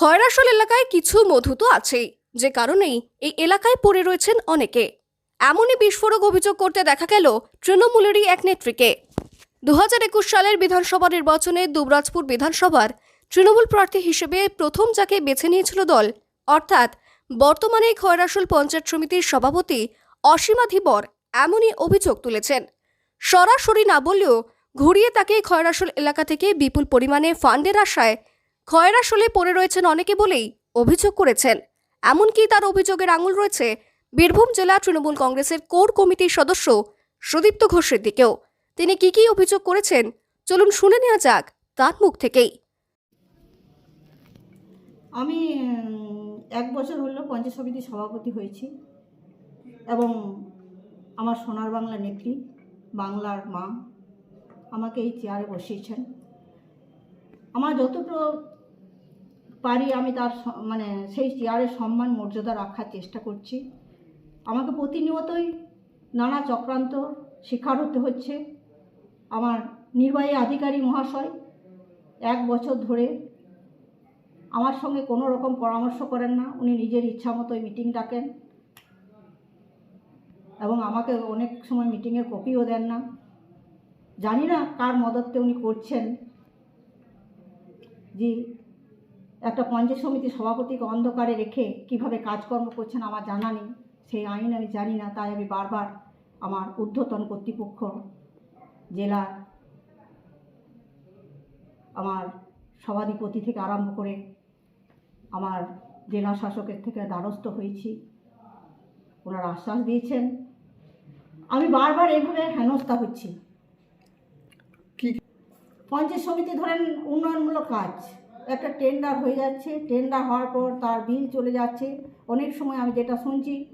খয়রাসল এলাকায় কিছু মধু তো আছেই, যে কারণেই এই এলাকায় পড়ে রয়েছেন অনেকে। এমনই বিস্ফোরক অভিযোগ করতে দেখা গেল তৃণমূলেরই এক নেত্রীকে। দু একুশ সালের বিধানসভা নির্বাচনে দুবরাজপুর বিধানসভার তৃণমূল প্রার্থী হিসেবে প্রথম যাকে বেছে নিয়েছিল দল, অর্থাৎ বর্তমানে খয়রাসল পঞ্চায়েত সমিতির সভাপতি অসীমা ধীবর, এমনই অভিযোগ তুলেছেন। সরাসরি না বললেও ঘুরিয়ে তাকে খয়রাসল এলাকা থেকে বিপুল পরিমাণে ফান্ডের আশায় খয়রাসলে পড়ে রয়েছেন অনেকে বলেই অভিযোগ করেছেন। এমনকি তার অভিযোগের আঙুল রয়েছে বীরভূম জেলা তৃণমূল কংগ্রেসের কোর কমিটির সদস্য সুদীপ্ত ঘোষের দিকেও। তিনি কি কি অভিযোগ করেছেন? চলুন শুনে নেওয়া যাক তার মুখ থেকেই। আমি এক বছর হলো পঞ্চায়েত সমিতির সভাপতি হয়েছি এবং আমার সোনার বাংলা নেত্রী, বাংলার মা আমাকে এই চেয়ারে বসিয়েছেন। আমার যতটুকু পারি, আমি তার মানে সেই চেয়ারের সম্মান, মর্যাদা রাখার চেষ্টা করছি। আমাকে প্রতিনিয়তই নানা চক্রান্ত শিকার হতে হচ্ছে। আমার নির্বাহী আধিকারিক মহাশয় এক বছর ধরে আমার সঙ্গে কোনো রকম পরামর্শ করেন না। উনি নিজের ইচ্ছা মতোই মিটিং ডাকেন এবং আমাকে অনেক সময় মিটিংয়ের কপিও দেন না। জানি না কার মদতে উনি করছেন। যে একটা পঞ্চায়েত সমিতির সভাপতিকে অন্ধকারে রেখে কীভাবে কাজকর্ম করছেন আমার জানা নেই। সেই আইন আমি জানি না তাই আমি বারবার আমার ঊর্ধ্বতন কর্তৃপক্ষ জেলার আমার সভাধিপতি থেকে আরম্ভ করে আমার জেলা শাসকের থেকে দ্বারস্থ হয়েছি। ওনারা আশ্বাস দিয়েছেন। আমি বারবার এইভাবে হেনস্থা হচ্ছি। পঞ্চায়েত সমিতি ধরেন উন্নয়নমূলক কাজ। একটা টেন্ডার হয়ে যাচ্ছে। টেন্ডার হওয়ার পর তার বিল চলে যাচ্ছে। অনেক সময় আমি যেটা শুনছি,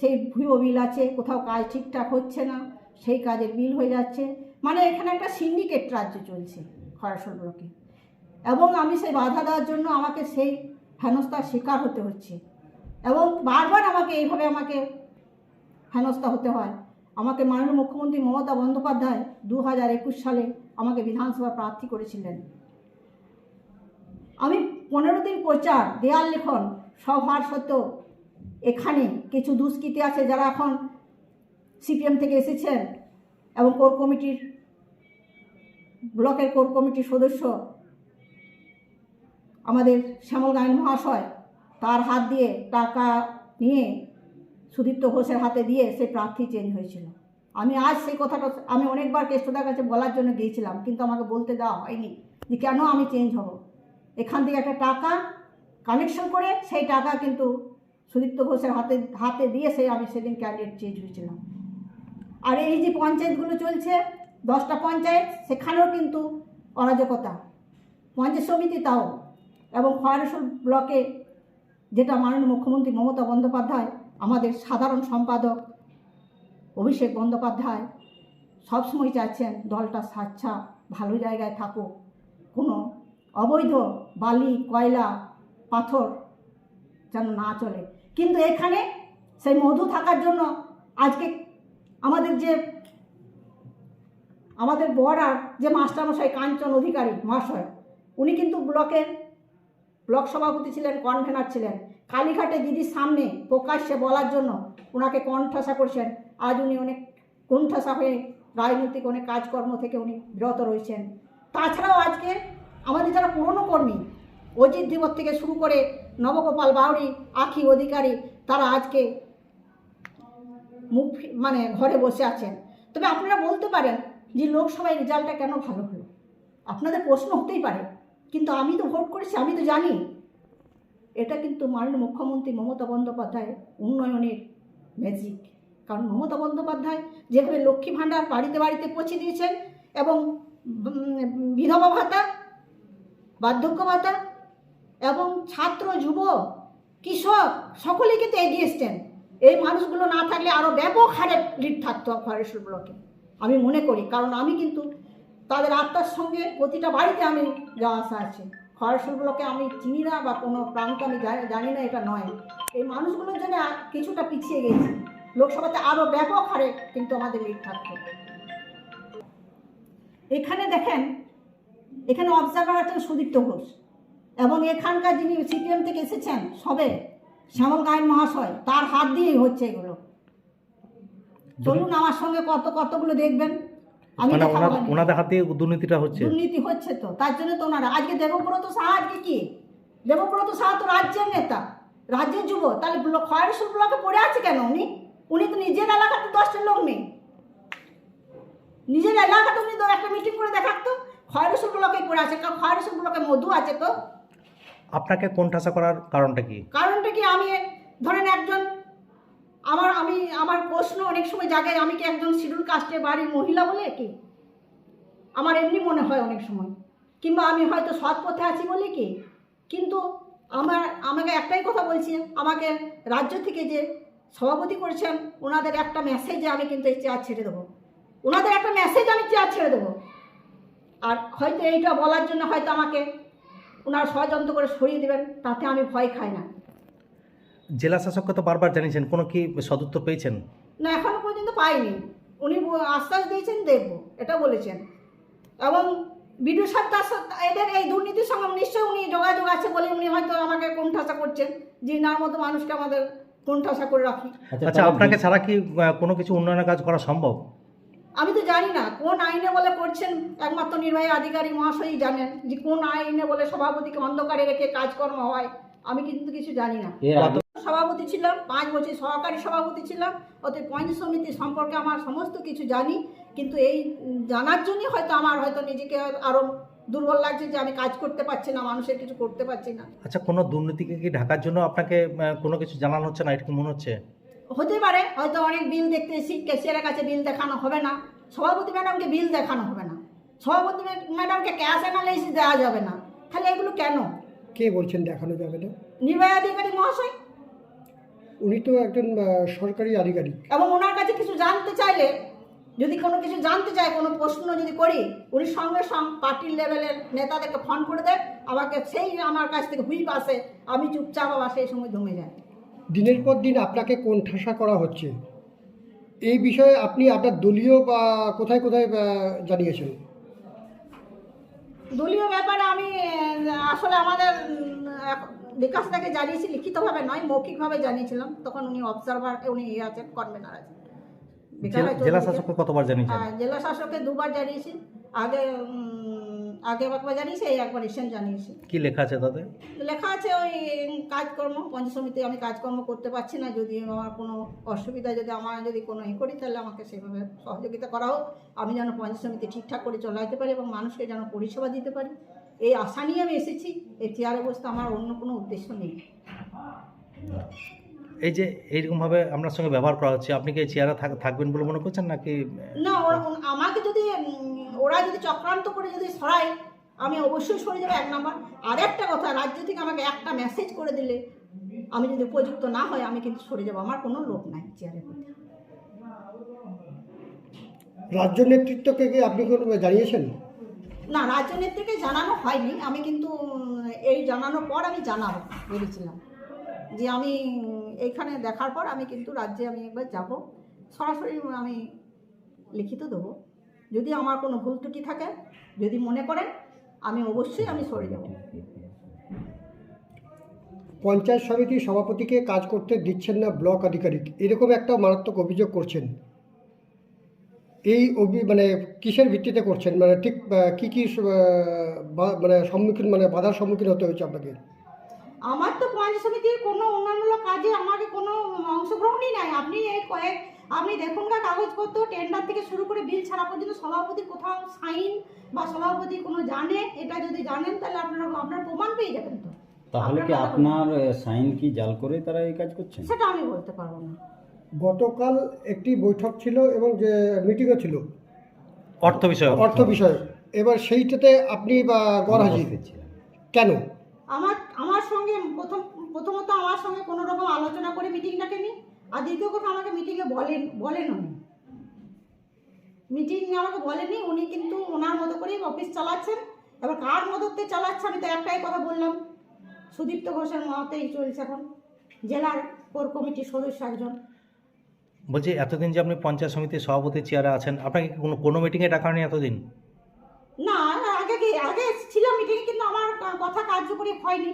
সেই ভুয়ো বিল আছে, কোথাও কাজ ঠিকঠাক হচ্ছে না, সেই কাজের বিল হয়ে যাচ্ছে। মানে এখানে একটা সিন্ডিকেট রাজ্য চলছে খরাসল ব্লকে এবং আমি সেই বাধা দেওয়ার জন্য আমাকে সেই হেনস্থার শিকার হতে হচ্ছে। এবং বারবার আমাকে এইভাবে আমাকে হেনস্থা হতে হয়। আমাকে মাননীয় মুখ্যমন্ত্রী মমতা বন্দ্যোপাধ্যায় দু হাজার একুশ সালে আমাকে বিধানসভা প্রার্থী করেছিলেন। আমি পনেরো দিন প্রচার, দেয়াল লেখন, সব হওয়ার সত্ত্বেও এখানে কিছু দুষ্কৃতী আছে যারা এখন সিপিএম থেকে এসেছেন এবং কোর কমিটির, ব্লকের কোর কমিটির সদস্য আমাদের শ্যামল গায়ন মহাশয়, তার হাত দিয়ে টাকা নিয়ে সুদীপ্ত ঘোষের হাতে দিয়ে সে প্রার্থী চেঞ্জ হয়েছিল। আমি আজ সেই কথাটা, আমি অনেকবার কেষ্টদার কাছে বলার জন্য গিয়েছিলাম, কিন্তু আমাকে বলতে দেওয়া হয়নি যে কেন আমি চেঞ্জ হব। এখান থেকে একটা টাকা কানেকশন করে সেই টাকা কিন্তু সুদীপ্ত ঘোষের হাতে হাতে দিয়ে সে আমি সেদিন ক্যান্ডিডেট চেঞ্জ হয়েছিলাম। আর এই যে পঞ্চায়েতগুলো চলছে, দশটা পঞ্চায়েত, সেখানেও কিন্তু অরাজকতা। পঞ্চায়েত সমিতি তাও, এবং খয়রসুল ব্লকে যেটা মাননীয় মুখ্যমন্ত্রী মমতা বন্দ্যোপাধ্যায়, আমাদের সাধারণ সম্পাদক অভিষেক বন্দ্যোপাধ্যায় সবসময় চাইছেন দলটা স্বাচ্ছা, ভালো জায়গায় থাকুক। কোনো অবৈধ বালি, কয়লা, পাথর যেন না চলে। কিন্তু এখানে সেই মধু থাকার জন্য আজকে আমাদের যে আমাদের বর্ডার যে মাস্টারমশাই কাঞ্চন অধিকারী, মহাশয়, উনি কিন্তু ব্লকের ব্লক সভাপতি ছিলেন কনভেনার ছিলেন। কালীঘাটে দিদির সামনে প্রকাশ্যে বলার জন্য ওনাকে কণ্ঠাসা করছেন। আজ উনি অনেক কণ্ঠাসা হয়ে রাজনৈতিক অনেক কাজকর্ম থেকে উনি বিরত রয়েছেন। তাছাড়াও আজকে আমাদের যারা পুরনো কর্মী, অজিত ধীবর থেকে শুরু করে নবগোপাল বাউরি আখি অধিকারী, তারা আজকে মুখ মানে ঘরে বসে আছেন। তবে আপনারা বলতে পারেন যে লোকসভায় রেজাল্টটা কেন ভালো হলো? আপনাদের প্রশ্ন হতেই পারে, কিন্তু আমি তো ভোট করেছি, আমি তো জানি। এটা কিন্তু মাননীয় মুখ্যমন্ত্রী মমতা বন্দ্যোপাধ্যায় উন্নয়নের ম্যাজিক কারণ মমতা বন্দ্যোপাধ্যায় যেভাবে লক্ষ্মী ভাণ্ডার বাড়িতে বাড়িতে পৌঁছে দিয়েছেন এবং বিধবা ভাতা বার্ধক্য ভাতা এবং ছাত্র, যুব, কৃষক সকলে কিন্তু এগিয়ে এসছেন। এই মানুষগুলো না থাকলে আরও ব্যাপক হারে লিড থাকতো ফরেস্ট ব্লকে, আমি মনে করি। কারণ আমি কিন্তু তাদের আত্মার সঙ্গে প্রতিটা বাড়িতে আমি যাওয়া আসা আছে। খরসুল ব্লকে আমি চিনি না বা কোনো প্রান্ত আমি জানি না, এটা নয়। এই মানুষগুলোর জন্য কিছুটা পিছিয়ে গেছি। লোকসভাতে আরও ব্যাপক হারে কিন্তু আমাদের লিড থাকতো। এখানে দেখেন এখানে অবজারভার আছেন সুদীপ্ত ঘোষ। এবং এখানকার যিনি সিপিএম থেকে এসেছেন সবে শ্যামল গায়েন মহাশয় তার হাত দিয়েই হচ্ছে এগুলো। চলুন আমার সঙ্গে কত কতগুলো দেখবেন? আমি মানে দেখাবো ওনার না। ওনাদের হাতে দুর্নীতিটা হচ্ছে। দুর্নীতি হচ্ছে তো তার জন্য তো ওনারা আজকে দেবব্রত সাহা আজকে কি? দেবব্রত সাহা তো রাজ্যের নেতা রাজ্যের যুব। তাহলে ব্লক ব্লকে পড়ে আছে কেন উনি? উনি তো নিজের এলাকাতে দশটা লোক নেই। নিজের এলাকাতে উনি তো একটা মিটিং করে দেখাতো। খয়রসুল ব্লকে পড়ে আছে কারণ খয়রসুল ব্লকে মধু আছে তো। আপনাকে কোণঠাসা করার কারণটা কি? কারণটা কি? আমি ধরেন একজন আমার আমি আমার প্রশ্ন অনেক সময় জাগে আমি কি একজন শিডিউল কাস্টের বাড়ির মহিলা বলে কি? আমার এমনি মনে হয় অনেক সময়। কিংবা আমি হয়তো সৎ পথে আছি বলে কি? কিন্তু আমার আমাকে একটাই কথা বলছি আমাকে রাজ্য থেকে যে সভাপতি করেছেন ওনাদের একটা মেসেজে আমি কিন্তু এই চেয়ার ছেড়ে দেবো। ওনাদের একটা মেসেজ আমি চেয়ার ছেড়ে দেবো। আর হয়তো এইটা বলার জন্য হয়তো আমাকে ওনারা ষড়যন্ত্র করে সরিয়ে দেবেন তাতে আমি ভয় খাই না। জেলা শাসককে তো বারবার জানিয়েছেন কোনো কি সদুত্তর পেয়েছেন? না এখনও পর্যন্ত পাইনি। উনি আশ্বাস দিয়েছেন দেখব এটা বলেছেন। এবং বিডু সাহেব তার এদের এই দুর্নীতির সঙ্গে নিশ্চয়ই উনি যোগাযোগ আছে বলে উনি হয়তো আমাকে কোণঠাসা করছেন যে নার মতো মানুষকে আমাদের কোণঠাসা করে রাখি। আচ্ছা আপনাকে ছাড়া কি কোনো কিছু উন্নয়নের কাজ করা সম্ভব? আমি তো জানি না কোন আইনে বলে করছেন একমাত্র নির্বাহী আধিকারিক মহাশয়ই জানেন যে কোন আইনে বলে সভাপতিকে অন্ধকারে রেখে কাজকর্ম হয় আমি কিন্তু কিছু জানি না। সভাপতি ছিলাম পাঁচ বছর সহকারী সভাপতি ছিলাম অতএব পঞ্চায়েত সমিতি সম্পর্কে আমার সমস্ত কিছু জানি কিন্তু এই জানার জন্যই হয়তো আমার হয়তো নিজেকে আরও দুর্বল লাগছে যে আমি কাজ করতে পারছি না মানুষের কিছু করতে পারছি না। আচ্ছা কোনো দুর্নীতিকে কি ঢাকার জন্য আপনাকে কোনো কিছু জানানো হচ্ছে না? এটা কি মনে হচ্ছে? হতে পারে হয়তো অনেক বিল দেখতে ক্যাশিয়ারের কাছে বিল দেখানো হবে না। সভাপতি ম্যাডামকে বিল দেখানো হবে না। সভাপতি ম্যাডামকে ক্যাশ অ্যানালাইসিস দেওয়া যাবে না। তাহলে এগুলো কেন? কে বলছেন দেখানো যাবে না? নির্বাহী আধিকারিক মহাশয়। উনি তো একজন সরকারি আধিকারিক। এবং ওনার কাছে কিছু জানতে চাইলে যদি কোনো কিছু জানতে চায় কোনো প্রশ্ন যদি করি উনি সঙ্গে সঙ্গে পার্টির লেভেলের নেতাদেরকে ফোন করে দেন। আমাকে সেই আমার কাছ থেকে হুইপ আসে আমি চুপচাপ আবার সেই সময় দমে যাই। দিনের পর দিন আপনাকে কোণঠাসা করা হচ্ছে? এই বিষয়ে আপনি আপনার দলীয় বা কোথায় কোথায় জানিয়েছেন? দলীয় ব্যাপারে আমি আসলে আমাদের বিকাশ তাকে জানিয়েছি লিখিতভাবে নয় মৌখিকভাবে জানিয়েছিলাম। তখন উনি অবজারভার উনি ইয়ে আছেন কনভেনার আছেন। জেলা শাসককে কতবার জানিয়েছেন? হ্যাঁ জেলা শাসককে দুবার জানিয়েছি। আগে আগে একবার জানিয়েছি এই একবার রিসেন্ট জানিয়েছি। কি লেখা আছে তাতে? লেখা আছে ওই কাজকর্ম পঞ্চায়েত সমিতি আমি কাজকর্ম করতে পারছি না যদি আমার কোনো অসুবিধা যদি আমার যদি কোনো ই করি তাহলে আমাকে সেভাবে সহযোগিতা করা হোক। আমি যেন পঞ্চায়েত সমিতি ঠিকঠাক করে চলাইতে পারি এবং মানুষকে যেন পরিষেবা দিতে পারি। এই আশা নিয়ে আমি এসেছি এই চেয়ারে বসতে আমার অন্য কোনো উদ্দেশ্য নেই। এই যে এইরকমভাবে আপনার সঙ্গে ব্যবহার করা হচ্ছে আপনি কি চেয়ারে থাকবেন বলে মনে করছেন নাকি? না আমাকে যদি ওরা যদি চক্রান্ত করে যদি সরায় আমি অবশ্যই সরে যাব এক নাম্বার। আর একটা কথা রাজ্য থেকে আমাকে একটা মেসেজ করে দিলে আমি যদি উপযুক্ত না হয় আমি কিন্তু সরে যাব। আমার কোনো লোক নাই চেয়ারের প্রতি রাজ্য নেতৃত্বকে কি আপনি কোনো জানিয়েছেন? না রাজ্য নেত্রীকে জানানো হয়নি। আমি কিন্তু এই জানানোর পর আমি জানাব ভেবেছিলাম। যে আমি এইখানে দেখার পর আমি কিন্তু রাজ্যে আমি একবার যাব। সরাসরি আমি লিখিত দেবো। যদি আমার কোনো ভুল ত্রুটি থাকে যদি মনে করেন আমি অবশ্যই আমি সরে যাব। পঞ্চায়েত সমিতির সভাপতিকে কাজ করতে দিচ্ছেন না ব্লক আধিকারিক। এরকম একটা মারাত্মক অভিযোগ করছেন। এই অভি মানে কিসের ভিত্তিতে করছেন? মানে ঠিক কি কি মানে সম্মুখীন মানে বাধার সম্মুখীন হতে হয়েছে আপনাকে? আমার তো পঞ্চায়েত সমিতির কোনো অন্যান্য কাজে আমাকে কোনো অংশগ্রহণই নাই। আপনি এই কয়েক আপনি দেখুন না কাগজপত্র টেন্ডার থেকে শুরু করে বিল ছাড়া পর্যন্ত সভাপতির কোথাও সাইন বা সভাপতি কোনো জানে এটা যদি জানেন তাহলে আপনারা আপনার প্রমাণ পেয়ে যাবেন তো। তাহলে কি আপনার সাইন কি জাল করে তারা এই কাজ করছে? সেটা আমি বলতে পারব না। গতকাল একটি বৈঠক ছিল এবং যে মিটিংও ছিল। অর্থ বিষয় অর্থ বিষয়ে এবার সেইটাতে আপনি বা গড় হাজির। কেন? আমার আমার সঙ্গে প্রথম প্রথমত আমার সঙ্গে কোনো রকম আলোচনা করে মিটিং ডাকেনি আর দ্বিতীয় কথা আমাকে মিটিংয়ে বলেন বলেন উনি। মিটিং আমাকে বলেনি উনি কিন্তু ওনার মতো করেই অফিস চালাচ্ছেন। এবার কার মদতে চালাচ্ছে আমি তো একটাই কথা বললাম। সুদীপ্ত ঘোষের মতেই চলছে এখন জেলার কোর কমিটির সদস্য একজন। বলছি এতদিন যে আপনি পঞ্চায়েত সমিতির সভাপতি চেয়ারে আছেন আপনাকে কোনো কোনো মিটিংয়ে ডাকা হয়নি এতদিন? না আগে আগে ছিলাম মিটিংয়ে কিন্তু আমার কথা কার্যকরী হয়নি।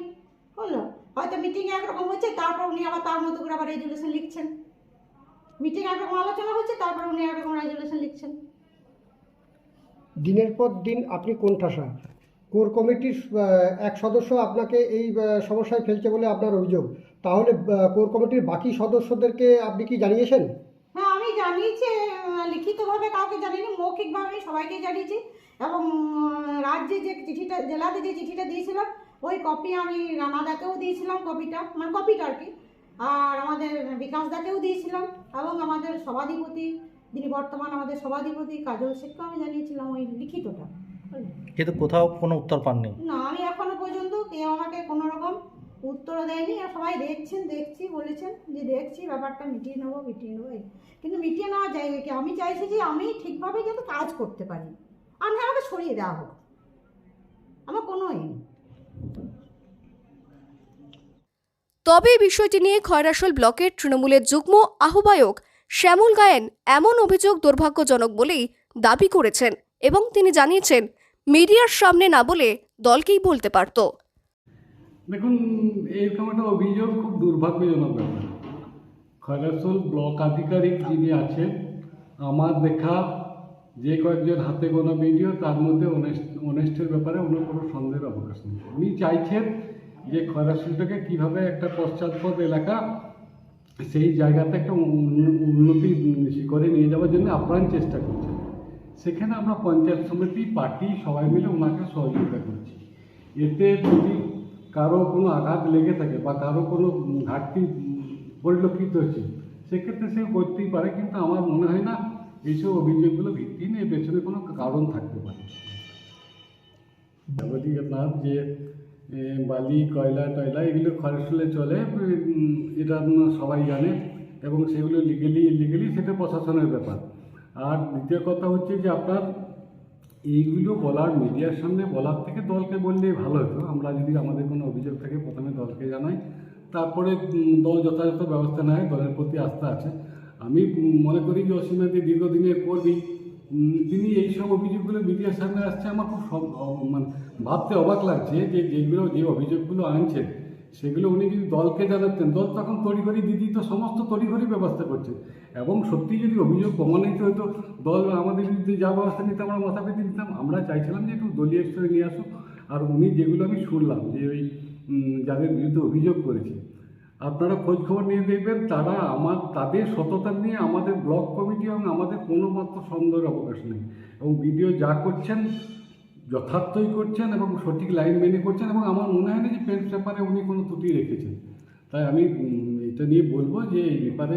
বুঝলো? হয়তো মিটিং একরকম হচ্ছে তারপর উনি আবার তার মতো করে আবার রেজুলেশন লিখছেন। মিটিং একরকম আলোচনা হচ্ছে তারপর উনি একরকম রেজুলেশন লিখছেন। দিনের পর দিন আপনি কোণঠাসা। কোর কমিটির এক সদস্য আপনাকে এই সমস্যায় ফেলছে বলে আপনার অভিযোগ। তাহলে কোর কমিটির বাকি সদস্যদেরকে আপনি কি জানিয়েছেন? হ্যাঁ আমি জানিয়েছি লিখিতভাবে কাউকে জানিনি মৌখিকভাবে সবাইকে জানিয়েছি। এবং রাজ্যে যে চিঠিটা জেলাতে যে চিঠিটা দিয়েছিলাম ওই কপি আমি রানাদাকেও দিয়েছিলাম কপিটা মানে কপিটা আর কি। আর আমাদের বিকাশ দাকেও দিয়েছিলাম এবং আমাদের সভাধিপতি যিনি বর্তমান আমাদের সভাধিপতি কাজল শেখকেও আমি জানিয়েছিলাম ওই লিখিতটা। কিন্তু কোথাও কোনো উত্তর পাননি। না আমি এখনও পর্যন্ত কেউ আমাকে কোনো রকম উত্তরও দেয়নি আর সবাই দেখছেন দেখছি বলেছেন যে দেখছি ব্যাপারটা মিটিয়ে নেব মিটিয়ে নেব কিন্তু মিটিয়ে নেওয়া যায় কি? আমি চাইছি যে আমি ঠিকভাবে যাতে কাজ করতে পারি। আর না আমাকে সরিয়ে দেওয়া হোক। আমার কোনো এই নেই। তবে বিষয়টি নিয়ে খয়রাসোল ব্লকের তৃণমূলের যুগ্ম আহ্বায়ক শ্যামল গায়েন এমন অভিযোগ দুর্ভাগ্যজনক বলেই দাবি করেছেন এবং তিনি জানিয়েছেন, মিডিয়ার সামনে না বলে দলকেই বলতে পারত। দেখুন, এরকম একটা অভিযোগ খুব দুর্ভাগ্যজনক ব্যাপার। খয়রাসোল ব্লক আধিকারিক যিনি আছেন, আমার দেখা যে কয়েকজন হাতে গোনা ভিডিও, তার মধ্যে অনেস্ট অনেস্টের ব্যাপারে ওনার কোনো সন্দেহের অবকাশ নেই। উনি চাইছেন যে খয়রাসোলটাকে কীভাবে একটা পশ্চাৎপদ এলাকা সেই জায়গাতে একটা উন্ন- উন্নতি করে নিয়ে যাওয়ার জন্য আপ্রাণ চেষ্টা করছেন সেখানে আমরা পঞ্চায়েত সমিতি, পার্টি সবাই মিলে ওনাকে সহযোগিতা করছি। এতে যদি কারও কোনো আঘাত লেগে থাকে বা কারও কোনো ঘাটতি পরিলক্ষিত হচ্ছে, সেক্ষেত্রে সে করতেই পারে, কিন্তু আমার মনে হয় না এইসব অভিযোগগুলো ভিত্তিহীন এর পেছনে কোনো কারণ থাকতে পারে। যে বালি, কয়লা, টয়লা এগুলো খরচলে চলে এটা সবাই জানে, এবং সেগুলো লিগেলি ইলিগেলি সেটা প্রশাসনের ব্যাপার। আর দ্বিতীয় কথা হচ্ছে যে আপনার এইগুলো বলার মিডিয়ার সামনে, বলার থেকে দলকে বললেই ভালো হতো। আমরা যদি আমাদের কোনো অভিযোগ থাকে, প্রথমে দলকে জানাই, তারপরে দল যথাযথ ব্যবস্থা নেয়, দলের প্রতি আস্থা আছে। আমি মনে করি যে অসীমাদি দীর্ঘদিনের কর্মী উম, এই সব অভিযোগগুলো মিডিয়ার সামনে আসছে আমার খুব সব- মানে ভাবতে অবাক লাগছে যে যেগুলো যে অভিযোগগুলো আনছেন সেগুলো উনি যদি দলকে জানাতেন দল তখন তড়িঘড়ি দিদি তো সমস্ত তড়িঘড়ি ব্যবস্থা করছে। এবং সত্যি যদি অভিযোগ প্রমাণিত হতো দল আমাদের বিরুদ্ধে যা ব্যবস্থা নিতে আমরা মাথা পেতে দিতাম। আমরা চাইছিলাম যে একটু দলীয় স্তরে নিয়ে আসুক। আর উনি যেগুলো আমি শুনলাম যে ওই যাদের বিরুদ্ধে অভিযোগ করেছে আপনারা খোঁজ খবর নিয়ে দেখবেন, তারা আমার, তাদের সততা নিয়ে আমাদের ব্লক কমিটি এবং আমাদের কোনো মাত্র সন্দেহের অবকাশ নেই। এবং ভিডিও যা করছেন, যথার্থই করছেন এবং সঠিক লাইন মেনে করছেন এবং আমার মনে হয় না যে পেন পেপারে উনি কোনো ত্রুটি রেখেছেন। তাই আমি এটা নিয়ে বলব যে এই ব্যাপারে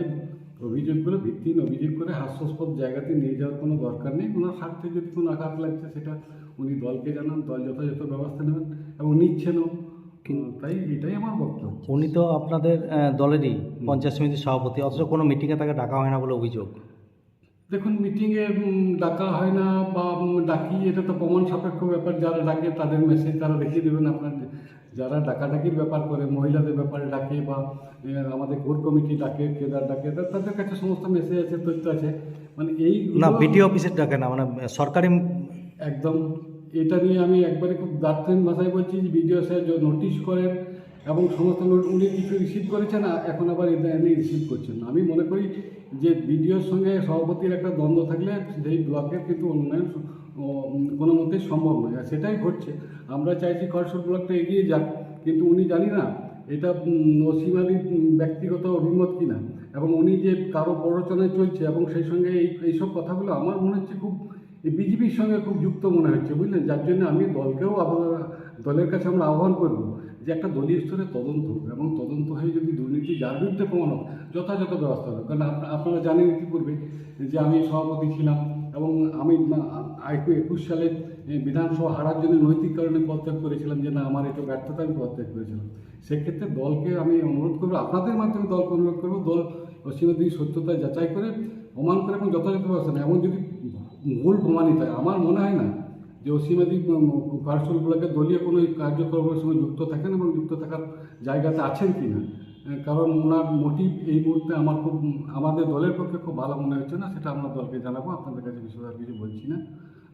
অভিযোগগুলো ভিত্তিহীন অভিযোগ করে হাস্যাস্পদ জায়গাতে নিয়ে যাওয়ার কোনো দরকার নেই। ওনার স্বার্থে যদি কোনো আঘাত লাগছে, সেটা উনি দলকে জানান, দল যথাযথ ব্যবস্থা নেবেন এবং নিচ্ছেনও। তাই এটাই আমার বক্তব্য। উনি তো আপনাদের দলেরই পঞ্চায়েত সমিতির সভাপতি অথচ কোনো মিটিংয়ে তাকে ডাকা হয় না বলে অভিযোগ। দেখুন মিটিংয়ে ডাকা হয় না বা ডাকি এটা তো প্রমাণ সাপেক্ষ ব্যাপার। যারা ডাকে তাদের মেসেজ তারা দেখিয়ে দেবেন আপনার। যারা ডাকাডাকির ব্যাপার করে মহিলাদের ব্যাপারে ডাকে বা আমাদের কোর কমিটি ডাকে কেদার ডাকে তাদের কাছে সমস্ত মেসেজ আছে তথ্য আছে। মানে এই না বিডিও অফিসের ডাকে না মানে সরকারি একদম। এটা নিয়ে আমি একবারে খুব দার্থহীন ভাষায় বলছি যে বিডিও স্যার নোটিশ করেন এবং সমস্ত নোট উনি কিছু রিসিভ করেছেন, আ- এখন আবার এটা এনে রিসিভ করছেন না। আমি মনে করি যে বিডিওর সঙ্গে সভাপতির একটা দ্বন্দ্ব থাকলে সেই ব্লকের কিন্তু উন্নয়ন কোনো মতেই সম্ভব নয়। আর সেটাই ঘটছে। আমরা চাইছি খরসর ব্লকটা এগিয়ে যাক, কিন্তু উনি জানি না এটা অসীমাদির ব্যক্তিগত অভিমত কিনা। এবং উনি যে কারও প্ররোচনায় চলছে এবং সেই সঙ্গে এই, এইসব কথাগুলো আমার মনে হচ্ছে খুব বিজেপির সঙ্গে খুব যুক্ত মনে হচ্ছে, বুঝলেন? যার জন্য আমি দলকেও আহ্বান দলের কাছে আমরা আহ্বান করব যে একটা দলীয় স্তরে তদন্ত হোক এবং তদন্ত হয়ে যদি দুর্নীতি, যার বিরুদ্ধে প্রমাণ হোক, যথাযথ ব্যবস্থা হবে কারণ আপ- আপনারা জানেন ইতিপূর্বে যে আমি সভাপতি ছিলাম এবং আমি একুশ সালে বিধানসভা হারার জন্য নৈতিক কারণে পদত্যাগ করেছিলাম যে না, আমার এটা ব্যর্থতা আমি পদত্যাগ করেছিলাম। সেক্ষেত্রে দলকে আমি অনুরোধ করব, আপনাদের মাধ্যমে দলকে অনুরোধ করব, দল অসীমদির সত্যতা যাচাই করে, প্রমাণ করে এবং যথাযথ ব্যবস্থা নেয়। এমন যদি ভুল প্রমাণিত হয়। আমার মনে হয় না যে অসীমাদি পার্সলগুলোকে দলীয় কোনো কার্যক্রমের সঙ্গে যুক্ত থাকেন এবং যুক্ত থাকার জায়গাতে আছেন কি না কারণ ওনার মোটিভ এই মুহূর্তে আমার খুব, আমাদের দলের পক্ষে খুব ভালো মনে হচ্ছে না, সেটা আমরা দলকে জানাব, আপনাদের কাছে আর কিছু বলছি না।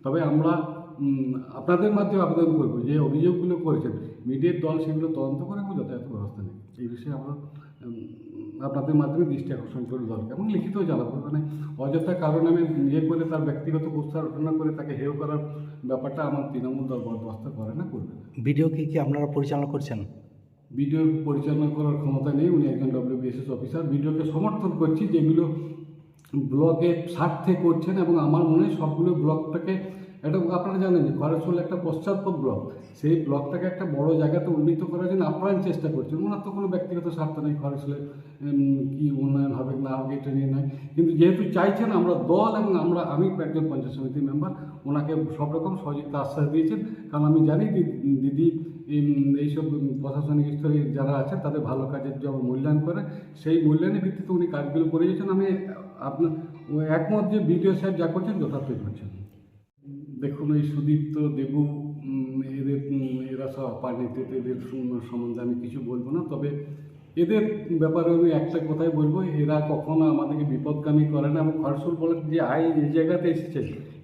তবে আমরা আপনাদের মাধ্যমে আবেদন করব যে অভিযোগগুলো করেছেন। মিডিয়ার দল সেগুলো তদন্ত করে এবং যথাযথ ব্যবস্থা নেই এই বিষয়ে আমরা আপনাদের মাধ্যমে দৃষ্টি আকর্ষণ করি দলকে এবং লিখিত জানাব মানে অযথা কারণে আমি ইয়ে করে তার ব্যক্তিগত প্রস্তাবনা করে তাকে হেয় করার ব্যাপারটা আমার তৃণমূল দল বরদাস্ত করে না করবে না। ভিডিও কি কি আপনারা পরিচালনা করছেন? ভিডিও পরিচালনা করার ক্ষমতা নেই। উনি একজন ডব্লিউবিএসএস অফিসার ভিডিওকে সমর্থন করছি যেগুলো ব্লকের স্বার্থে করছেন এবং আমার মনে হয় সবগুলো ব্লকটাকে একটা, আপনারা জানেন যে খরচুল একটা পশ্চাৎপদ ব্লক, সেই ব্লকটাকে একটা বড় জায়গাতে উন্নীত করার জন্য আপ্রাণ চেষ্টা করছেন ওনার তো কোনো ব্যক্তিগত স্বার্থ নেই খরচুলে কী উন্নয়ন হবে না হবে এটা নিয়ে নয় কিন্তু যেহেতু চাইছেন, আমরা দল এবং আমরা, আমি একজন পঞ্চায়েত সমিতির মেম্বার, ওনাকে সব রকম সহযোগিতা আশ্বাস দিয়েছেন। কারণ আমি জানি দিদি এইসব প্রশাসনিক স্তরে যারা আছে তাদের ভালো কাজের যেমন মূল্যায়ন করে, সেই মূল্যায়নের ভিত্তিতে উনি কাজগুলো করে গেছেন আমি, আপনার একমত যে বিডিও সাহেব যা করছেন, যথার্থই করছেন। দেখুন এই সুদীপ্ত দেবু এদের এরা সব অপারনীতিতে এদের সম্বন্ধে আমি কিছু বলব না, তবে এদের ব্যাপারে আমি একটা কথাই বলব, এরা কখনো আমাদেরকে বিপদগামী করে না এবং খরসুল ব্লক যে আয় এই জায়গাতে এসেছে,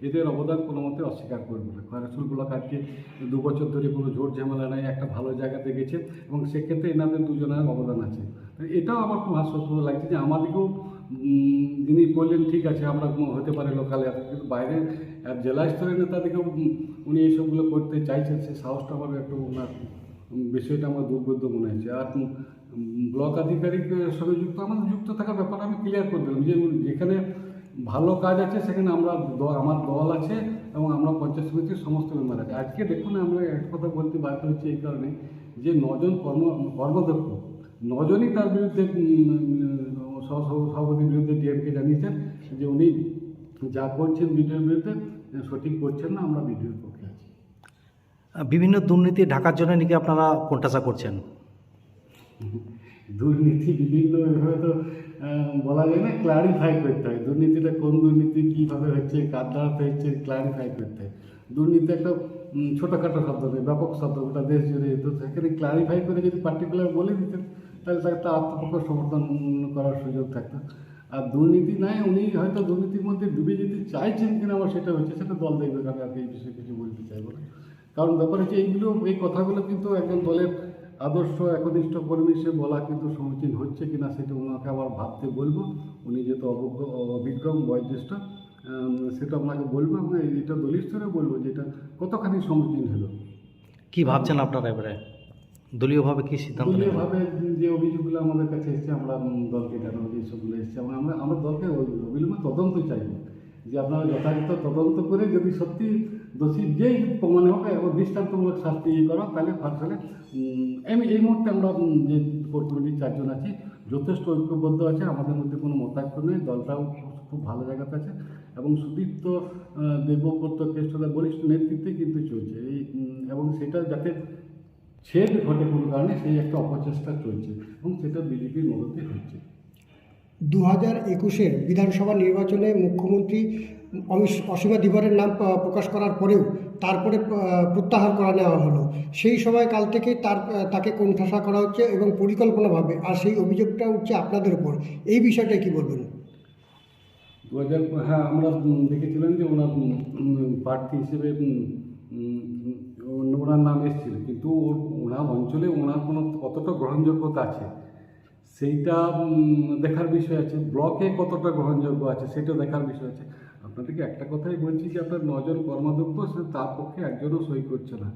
এদের অবদান কোনো মতে অস্বীকার করবে না। খরসুল ব্লক আজকে দু বছর ধরে কোনো জোর ঝামেলা নাই, একটা ভালো জায়গাতে গেছে এবং সেক্ষেত্রে এনাদের দুজনের অবদান আছে। এটাও আমার খুব আশ্বস্ত লাগছে যে আমাদেরকেও যিনি বললেন, ঠিক আছে, আমরা হতে পারে লোকালে কিন্তু বাইরে জেলা স্তরের নেতাদেরকেও উনি এইসবগুলো করতে চাইছেন সে সাহসটা আমার একটু ওনার বিষয়টা আমার দুর্বোধ্য মনে হয়েছে। আর ব্লক আধিকারিকের সঙ্গে যুক্ত আমাদের যুক্ত থাকার ব্যাপার আমি ক্লিয়ার করে দিলাম যে যেখানে ভালো কাজ আছে সেখানে আমরা আমার দল আছে এবং আমরা পঞ্চায়েত সমিতির সমস্ত মেম্বার আছে। আজকে দেখুন আমরা এক কথা বলতে বাধ্য হচ্ছে এই কারণে যে নজন কর্ম কর্মদক্ষ নজনই তার বিরুদ্ধে উম, সহ- সহ- সভাপতির বিরুদ্ধে ডিএমকে জানিয়েছেন যে উনি যা করছেন বিডিওর বিরুদ্ধে সঠিক করছেন না আমরা বিডিওর পক্ষে আছি। বিভিন্ন দুর্নীতি ঢাকার জন্য নাকি আপনারা কোনটাসা করছেন? দুর্নীতি বিভিন্ন এভাবে তো বলা যায় না ক্লারিফাই করতে হয়। দুর্নীতিটা কোন দুর্নীতি কীভাবে হচ্ছে কার দ্বারাতে হচ্ছে ক্লারিফাই করতে হয়। দুর্নীতি একটা ছোটোখাটো শব্দ নয় ব্যাপক শব্দ গোটা দেশ জুড়ে তো সেখানে ক্লারিফাই করে যদি পার্টিকুলার বলে দিতেন তাহলে তাকে একটা আত্মপক্ষ সমর্থন করার সুযোগ থাকতো। আর দুর্নীতি নাই, উনি হয়তো দুর্নীতির মধ্যে ডুবে যেতে চাইছেন কিনা আমার সেটা হচ্ছে, সেটা দল দেখবে কারণ আর এই বিষয়ে কিছু বলতে চাইব না। কারণ ব্যাপার হচ্ছে এইগুলো, এই কথাগুলো কিন্তু একজন দলের আদর্শ, একনিষ্ঠ কর্মী সে বলা কিন্তু সমীচীন হচ্ছে কিনা সেটা ওনাকে আবার ভাবতে বলব। উনি যেহেতু অভিজ্ঞ বয়োজ্যেষ্ঠ সেটা আপনাকে বলব এবং এটা দলীয় স্তরে বলব যে এটা কতখানি সমীচীন হলো। কি ভাবছেন আপনারা এবারে? দলীয়ভাবে কি সিদ্ধান্ত দলীয়ভাবে যে অভিযোগগুলো আমাদের কাছে এসছে আমরা দলকে জানাব যে এইসবগুলো এসছে। এবং আমরা আমরা দলকে অবিলম্বে তদন্ত চাইব যে আপনারা যথাযথ তদন্ত করে যদি সত্যি দোষী যেই প্রমাণ হবে এবং দৃষ্টান্তমূলক শাস্তি ইয়ে করা তাহলে উম, আমি এই মুহূর্তে আমরা যে কোর কমিটির চারজন আছি যথেষ্ট ঐক্যবদ্ধ আছে। আমাদের মধ্যে কোনো মতাক্য নেই। দলটাও খুব- ভালো জায়গাতে আছে। এবং সুদীপ্ত দেবব্রত কেষ্টদা বলিষ্ঠ নেতৃত্বে কিন্তু চলছে। এই এবং সেটা যাতে ছেদ ঘটে কোনো কারণে সেই একটা অপচেষ্টা চলছে এবং সেটা বিজেপির মদতে হচ্ছে। দু হাজার একুশের বিধানসভা নির্বাচনে মুখ্যমন্ত্রী অসীমা ধীবরের নাম প্রকাশ করার পরেও তারপরে প্রত্যাহার করা নেওয়া হলো। সেই সময় কাল থেকে তার তাকে কোণঠাসা করা হচ্ছে এবং পরিকল্পনাভাবে আর সেই অভিযোগটা উঠছে আপনাদের উপর। এই বিষয়টা কি বলবেন? দু হাজার হ্যাঁ আমরা দেখেছিলাম যে ওনার প্রার্থী হিসেবে ওনার নাম এসেছিল। কিন্তু ওর ওনার অঞ্চলে ওনার কোনো কতটা গ্রহণযোগ্যতা আছে সেইটা দেখার বিষয় আছে। ব্লকে কতটা গ্রহণযোগ্য আছে সেটা দেখার বিষয় আছে। আপনাদেরকে একটা কথাই বলছি যে আপনার নজন কর্মাধ্যক্ষ সে তার পক্ষে একজনও সই করছে না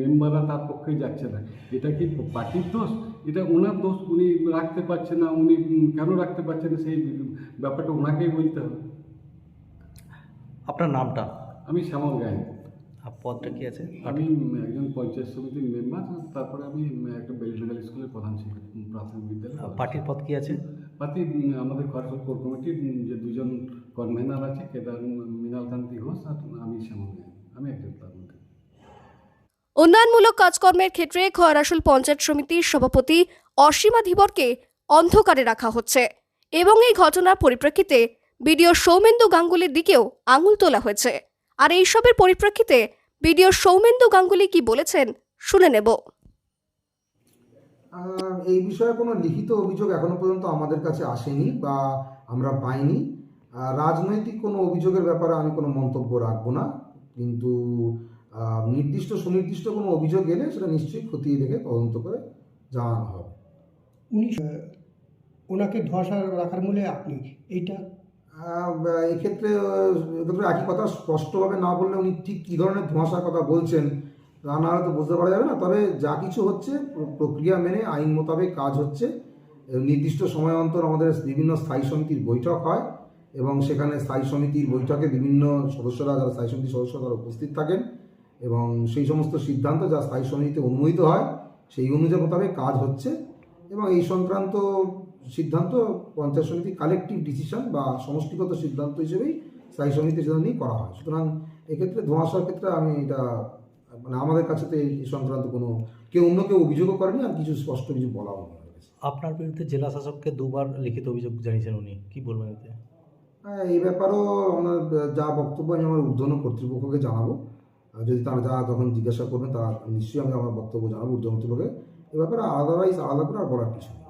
মেম্বাররা তার পক্ষে যাচ্ছে না। এটা কি পার্টির দোষ? এটা ওনার দোষ উনি রাখতে পারছে না উনি কেন রাখতে পারছেন না সেই ব্যাপারটা ওনাকেই বলতে হবে। আপনার নামটা? আমি শ্যামল গায়ে আর পদটা কি আছে? আমি একজন পঞ্চায়েত সমিতির মেম্বার তারপরে আমি একটা বেলিনাগাল স্কুলের প্রধান শিক্ষক প্রাথমিক বিদ্যালয় আর পার্টির পদ কি আছে? পার্টি আমাদের খরচল কোর কমিটির যে দুজন কনভেনার আছে কেদার মৃণালকান্তি ঘোষ আর আমি শ্যামল আমি একজন তার মধ্যে। উন্নয়নমূলক কাজকর্মের ক্ষেত্রে খয়রাসুল পঞ্চায়েত সমিতির সভাপতি অসীমা ধীবরকে অন্ধকারে রাখা হচ্ছে এবং এই ঘটনার পরিপ্রেক্ষিতে বিডিও সৌমেন্দু গাঙ্গুলির দিকেও আঙুল তোলা হয়েছে। আর এইসবের পরিপ্রেক্ষিতে বিডিও সৌমেন্দু গাঙ্গুলি কি বলেছেন শুনে নেব। এই বিষয়ে কোনো লিখিত অভিযোগ এখনও পর্যন্ত আমাদের কাছে আসেনি বা আমরা পাইনি। রাজনৈতিক কোনো অভিযোগের ব্যাপারে আমি কোনো মন্তব্য রাখব না। কিন্তু নির্দিষ্ট সুনির্দিষ্ট কোনো অভিযোগ এলে সেটা নিশ্চয়ই খতিয়ে দেখে তদন্ত করে জানানো হবে। উনি ওনাকে ধোঁয়াশা রাখার মূলে আপনি এইটা এক্ষেত্রে এক্ষেত্রে একই কথা স্পষ্টভাবে না বললে উনি ঠিক কী ধরনের ধোঁয়াশার কথা বলছেন, তা না হলে তো বুঝতে পারা যাবে না। তবে যা কিছু হচ্ছে প্রক্রিয়া মেনে আইন মোতাবেক কাজ হচ্ছে। নির্দিষ্ট সময় অন্তর আমাদের বিভিন্ন স্থায়ী সমিতির বৈঠক হয় এবং সেখানে স্থায়ী সমিতির বৈঠকে বিভিন্ন সদস্যরা, যারা স্থায়ী সমিতির সদস্য, তারা উপস্থিত থাকেন এবং সেই সমস্ত সিদ্ধান্ত যা স্থায়ী সমিতিতে অনুমোদিত হয়, সেই অনুযায়ী মোতাবেক কাজ হচ্ছে এবং এই সংক্রান্ত সিদ্ধান্ত পঞ্চায়েত সমিতি কালেকটিভ ডিসিশন বা সমষ্টিগত সিদ্ধান্ত হিসেবেই স্থায়ী সমিতির জন্য নিয়ে করা হয়। সুতরাং এক্ষেত্রে ধোঁয়াশার ক্ষেত্রে আমি এটা মানে আমাদের কাছে তো এই সংক্রান্ত কোনো কেউ অন্য কেউ অভিযোগও করেনি আর কিছু স্পষ্ট কিছু বলাও নেই আপনার বিরুদ্ধে জেলা শাসককে দুবার লিখিত অভিযোগ জানিয়েছেন উনি কি বলবেন এতে? হ্যাঁ, এই ব্যাপারেও আমার যা বক্তব্য আমি আমার ঊর্ধ্বতন কর্তৃপক্ষকে জানাব। যদি তারা যা তখন জিজ্ঞাসা করবেন তারা নিশ্চয়ই আমি আমার বক্তব্য জানাব ঊর্ধ্বতন কর্তৃপক্ষকে। এ ব্যাপারে আদারওয়াইজ আলাদা করে আর বলার কিছু নেই।